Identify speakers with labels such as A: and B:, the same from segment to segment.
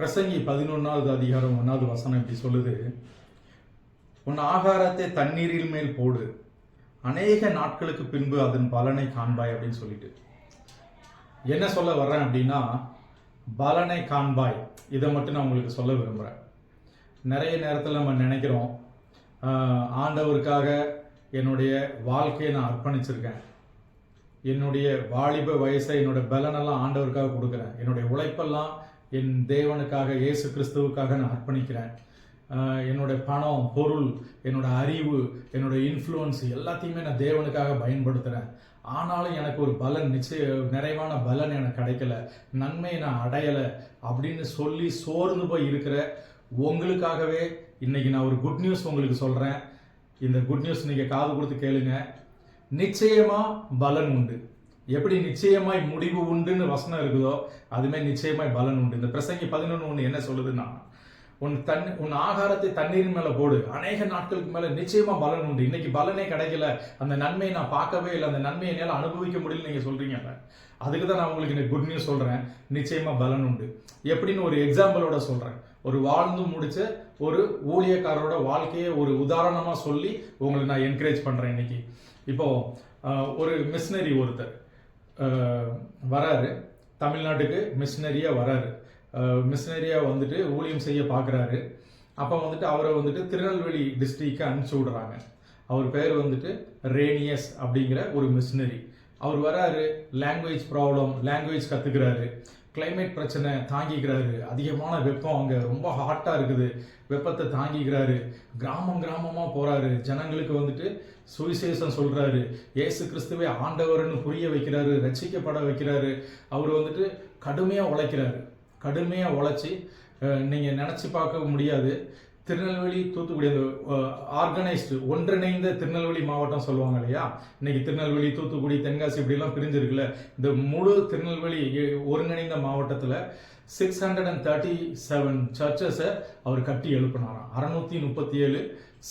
A: பிரசங்கி பதினொன்றாவது அதிகாரம் ஒன்றாவது வசனம் இப்படி சொல்லுது. உன் ஆகாரத்தை தண்ணீரில் மேல் போடு. அநேக நாட்களுக்கு பின்பு அதன் பலனை காண்பாய் அப்படின்னு சொல்லிட்டு. என்ன சொல்ல வர்றேன் அப்படின்னா பலனை காண்பாய். இதை மட்டும் நான் உங்களுக்கு சொல்ல விரும்புகிறேன் நிறைய நேரத்தில் நம்ம நினைக்கிறோம் ஆண்டவருக்காக என்னுடைய வாழ்க்கையை நான் அர்ப்பணிச்சிருக்கேன். என்னுடைய வாலிப வயசை என்னோட பலனெல்லாம் ஆண்டவருக்காக கொடுக்குறேன். என்னுடைய உழைப்பெல்லாம் என் தேவனுக்காக இயேசு கிறிஸ்துவுக்காக நான் அர்ப்பணிக்கிறேன். என்னோட பணம் பொருள் என்னோட அறிவு என்னோட இன்ஃப்ளூயன்ஸ் எல்லாத்தையுமே நான் தேவனுக்காக பயன்படுத்துகிறேன் ஆனாலும் எனக்கு ஒரு பலன் நிச்சய நிறைவான பலன் எனக்கு கிடைக்கல. நன்மையை நான் அடையலை அப்படின்னு சொல்லி சோர்ந்து போய் இருக்கிற உங்களுக்காகவே இன்றைக்கி நான் ஒரு குட் நியூஸ் உங்களுக்கு சொல்கிறேன் இந்த குட் நியூஸ் நீங்கள் காது கொடுத்து கேளுங்க. நிச்சயமாக பலன் உண்டு. எப்படி நிச்சயமாய் முடிவு உண்டுன்னு வசனம் இருக்குதோ அதுமே நிச்சயமாய் பலன் உண்டு. இந்த பிரசங்கி பதினொன்று ஒன்று என்ன சொல்லுதுன்னா உன் தன் உன் ஆகாரத்தை தண்ணீரின் மேலே போடு. அநேக நாட்களுக்கு மேலே நிச்சயமா பலன் உண்டு. இன்னைக்கு பலனே கிடைக்கல. அந்த நன்மையை நான் பார்க்கவே இல்லை. அந்த நன்மையை என்னால் அனுபவிக்க முடியல நீங்கள் சொல்றீங்கல்ல அதுக்கு தான் நான் உங்களுக்கு இன்னைக்கு குட் நியூஸ் சொல்கிறேன் நிச்சயமா பலன் உண்டு. எப்படின்னு ஒரு எக்ஸாம்பிளோட சொல்கிறேன் ஒரு வாழ்ந்து முடிச்ச ஒரு ஊழியக்காரரோட வாழ்க்கையை ஒரு உதாரணமாக சொல்லி உங்களை நான் என்கரேஜ் பண்ணுறேன் இன்னைக்கு. இப்போ ஒரு மிஷினரி ஒருத்தர். வராரு. தமிழ்நாட்டுக்கு மிஷினரியாக வராரு. மிஷினரியாக வந்துட்டு ஊழியம் செய்ய பார்க்குறாரு அப்போ வந்துட்டு அவரை வந்துட்டு திருநெல்வேலி டிஸ்ட்ரிக்ட்க்கு அனுப்பிச்சி விடுறாங்க. அவர் பேர் வந்துட்டு ரேனியஸ் அப்படிங்கிற ஒரு மிஷினரி அவர் வராரு லாங்குவேஜ் ப்ராப்ளம் லாங்குவேஜ் கற்றுக்கிறாரு கிளைமேட் பிரச்சனை தாங்கிக்கிறாரு. அதிகமான வெப்பம் அங்கே ரொம்ப ஹாட்டாக இருக்குது. வெப்பத்தை தாங்கிக்கிறாரு. கிராமம் கிராமமாக போகிறாரு ஜனங்களுக்கு வந்துட்டு சுவிசேஷம் சொல்கிறாரு இயேசு கிறிஸ்துவை ஆண்டவர்னு புரிய வைக்கிறாரு ரசிக்கப்பட வைக்கிறாரு. அவர் வந்துட்டு கடுமையாக உழைக்கிறாரு. கடுமையாக உழைச்சி நீங்கள் நினச்சி பார்க்க முடியாது. திருநெல்வேலி தூத்துக்குடி அந்த ஆர்கனைஸ்டு ஒன்றிணைந்த திருநெல்வேலி மாவட்டம் சொல்லுவாங்க இல்லையா? இன்னைக்கு திருநெல்வேலி தூத்துக்குடி தென்காசி இப்படிலாம் பிரிஞ்சிருக்குல்ல. இந்த முழு திருநெல்வேலி ஒருங்கிணைந்த மாவட்டத்தில் six hundred and thirty seven சர்ச்சஸை அவர் கட்டி எழுப்பினாராம். அறநூற்றி முப்பத்தி ஏழு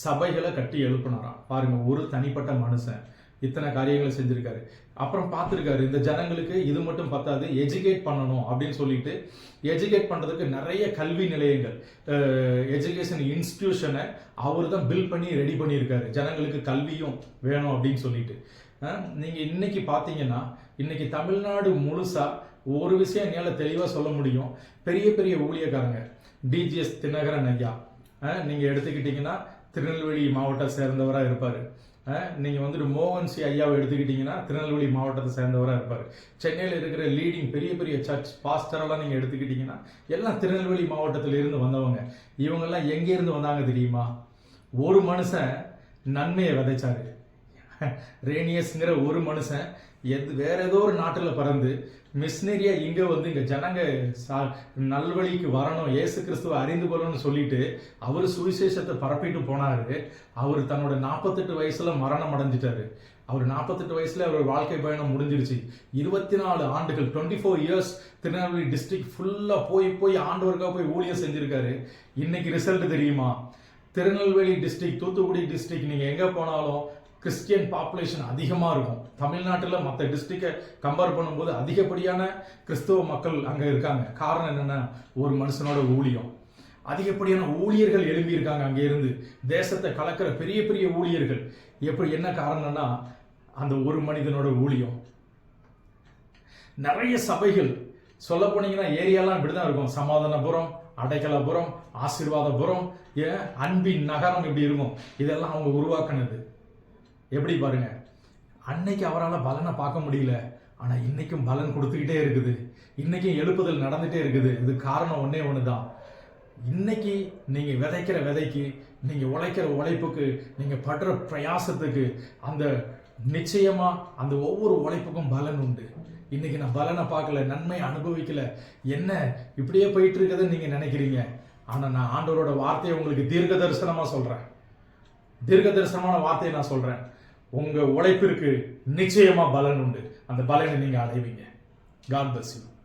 A: சபைகளை கட்டி எழுப்பினாராம். பாருங்க ஒரு தனிப்பட்ட மனுஷன் இத்தனை காரியங்களை செஞ்சிருக்காரு. அப்புறம் பார்த்துருக்காரு இந்த ஜனங்களுக்கு இது மட்டும் பத்தாது எஜுகேட் பண்ணணும் அப்படின்னு சொல்லிட்டு எஜுகேட் பண்ணுறதுக்கு நிறைய கல்வி நிலையங்கள் எஜுகேஷன் இன்ஸ்டிடியூஷனை அவர் தான் பில் பண்ணி ரெடி பண்ணியிருக்காரு. ஜனங்களுக்கு கல்வியும் வேணும் அப்படின்னு சொல்லிட்டு. நீங்கள் இன்னைக்கு பார்த்தீங்கன்னா இன்னைக்கு தமிழ்நாடு முழுசாக ஒரு விஷயம் என்னால் தெளிவாக சொல்ல முடியும். பெரிய பெரிய ஊழியக்காரங்க டிஜிஎஸ் தினகரன் ஐயா. நீங்கள் எடுத்துக்கிட்டிங்கன்னா திருநெல்வேலி மாவட்டம் சேர்ந்தவராக இருப்பார். நீங்கள் வந்துட்டு மோகன் சி ஐயாவை எடுத்துக்கிட்டிங்கன்னா திருநெல்வேலி மாவட்டத்தை சேர்ந்தவராக இருப்பார். சென்னையில் இருக்கிற லீடிங் பெரிய பெரிய சர்ச் பாஸ்டரெல்லாம் நீங்கள் எடுத்துக்கிட்டிங்கன்னா எல்லாம் திருநெல்வேலி மாவட்டத்தில் இருந்து வந்தவங்க. இவங்கெல்லாம் எங்கேருந்து வந்தாங்க தெரியுமா? ஒரு மனுஷன் நன்மையை விதைச்சாரு. ரேனியஸ்ங்கிற ஒரு மனுஷன் எது வேற ஏதோ ஒரு நாட்டில் பிறந்து மிஷினரியா இங்க வந்து இங்க ஜனங்க சா- நல்வழிக்கு வரணும் ஏசு கிறிஸ்துவை அறிந்து கொள்ளணும்னு சொல்லிட்டு அவர் சுவிசேஷத்தை பரப்பிட்டு போனாரு. அவர் தன்னோட நாற்பத்தெட்டு வயசுல மரணம் அடைஞ்சிட்டாரு. அவர் நாற்பத்தெட்டு வயசுல அவர் வாழ்க்கை பயணம் முடிஞ்சிருச்சு. இருபத்தி நாலு ஆண்டுகள் twenty four years Tirunelveli district ஃபுல்லா போய் போய் ஆண்டவருக்காக போய் ஊழியம் செஞ்சிருக்காரு. இன்னைக்கு ரிசல்ட் தெரியுமா? திருநெல்வேலி டிஸ்ட்ரிக்ட் தூத்துக்குடி டிஸ்ட்ரிக்ட் நீங்க எங்க போனாலும் கிறிஸ்டியன் பாப்புலேஷன் அதிகமாக இருக்கும். தமிழ்நாட்டில் மற்ற டிஸ்ட்ரிக்டை கம்பேர் பண்ணும்போது அதிகப்படியான கிறிஸ்துவ மக்கள் அங்கே இருக்காங்க. காரணம் என்னென்னா ஒரு மனுஷனோட ஊழியம். அதிகப்படியான ஊழியர்கள் எழும்பியிருக்காங்க அங்கேருந்து அங்கே இருந்து. தேசத்தை கலக்கிற பெரிய பெரிய ஊழியர்கள். எப்படி என்ன காரணம்னா அந்த ஒரு மனிதனோட ஊழியம். நிறைய சபைகள் சொல்ல போனீங்கன்னா ஏரியாலாம் இப்படி தான் இருக்கும். சமாதானபுரம் அடைக்கலபுரம் ஆசீர்வாதபுரம் ஏன்? அன்பின் நகரம் இப்படி இருக்கும். இதெல்லாம் அவங்க உருவாக்குனது. எப்படி பாருங்க? அன்னைக்கு அவரால் பலனை பார்க்க முடியல. ஆனால் இன்னைக்கும் பலன் கொடுத்துக்கிட்டே இருக்குது. இன்னைக்கும் எழுப்புதல் நடந்துகிட்டே இருக்குது. இது காரணம் ஒன்றே ஒன்று தான் இன்னைக்கு நீங்கள் விதைக்கிற விதைக்கு நீங்கள் உழைக்கிற உழைப்புக்கு நீங்கள் படுற பிரயாசத்துக்கு அந்த நிச்சயமாக அந்த ஒவ்வொரு உழைப்புக்கும் பலன் உண்டு. இன்னைக்கு நான் பலனை பார்க்கல நன்மை அனுபவிக்கல. என்ன இப்படியே போயிட்டு இருக்கதுன்னு நீங்கள் நினைக்கிறீங்க? ஆனால் நான் ஆண்டவரோட வார்த்தையை உங்களுக்கு தீர்க்க தரிசனமாக சொல்கிறேன் தீர்க்க தரிசனமான வார்த்தையை நான் சொல்கிறேன் உங்க உழைப்பிற்கு நிச்சயமா பலன் உண்டு. அந்த பலனை நீங்க அடைவீங்க. God bless you